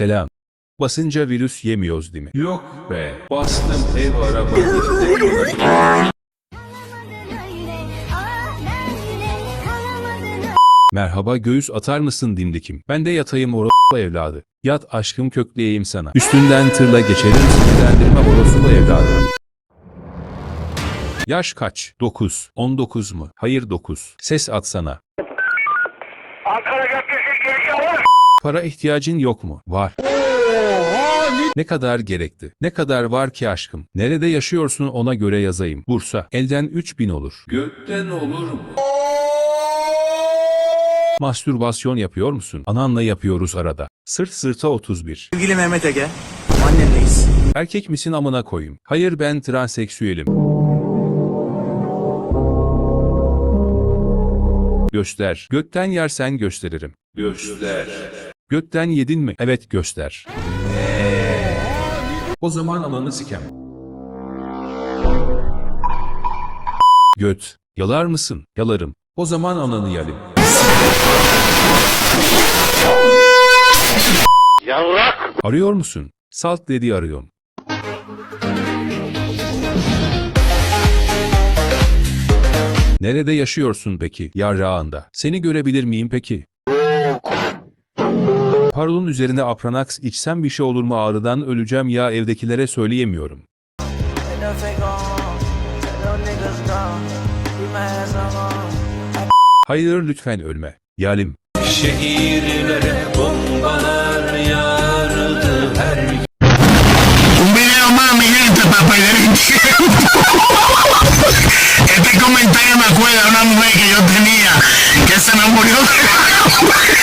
Selam. Basınca virüs yemiyoruz değil mi? Yok be. Bastım ev araba. Merhaba göğüs atar mısın dimdikim? Ben de yatayım orospu evladı. Yat aşkım kökleyeyim sana. Üstünden tırla geçerim sinirlendirme orospu evladı. Yaş kaç? 9. 19 mu? Hayır 9. Ses atsana. Ankara alır. Para ihtiyacın yok mu? Var. Ne kadar gerekti? Ne kadar var ki aşkım? Nerede yaşıyorsun ona göre yazayım. Bursa. Elden 3000 olur. Gökten olur mu? Mastürbasyon yapıyor musun? Ananla yapıyoruz arada. Sırt sırta 31. Sevgili Mehmet Ege, annenleyiz. Erkek misin amına koyayım? Hayır ben transseksüelim. Göster. Gökten yersen gösteririm. Göster. Gökten yedin mi? Evet göster. O zaman ananı sikem. Göt. Yalar mısın? Yalarım. O zaman ananı yalim. Yavrak. Arıyor musun? Salt dedi arıyorum. Nerede yaşıyorsun peki? Yarrağında. Seni görebilir miyim peki? Parolun üzerine Apranax içsem bir şey olur mu ağrıdan öleceğim ya evdekilere söyleyemiyorum. Hayır lütfen ölme. Yalim. Şehirlere bombalar yağardı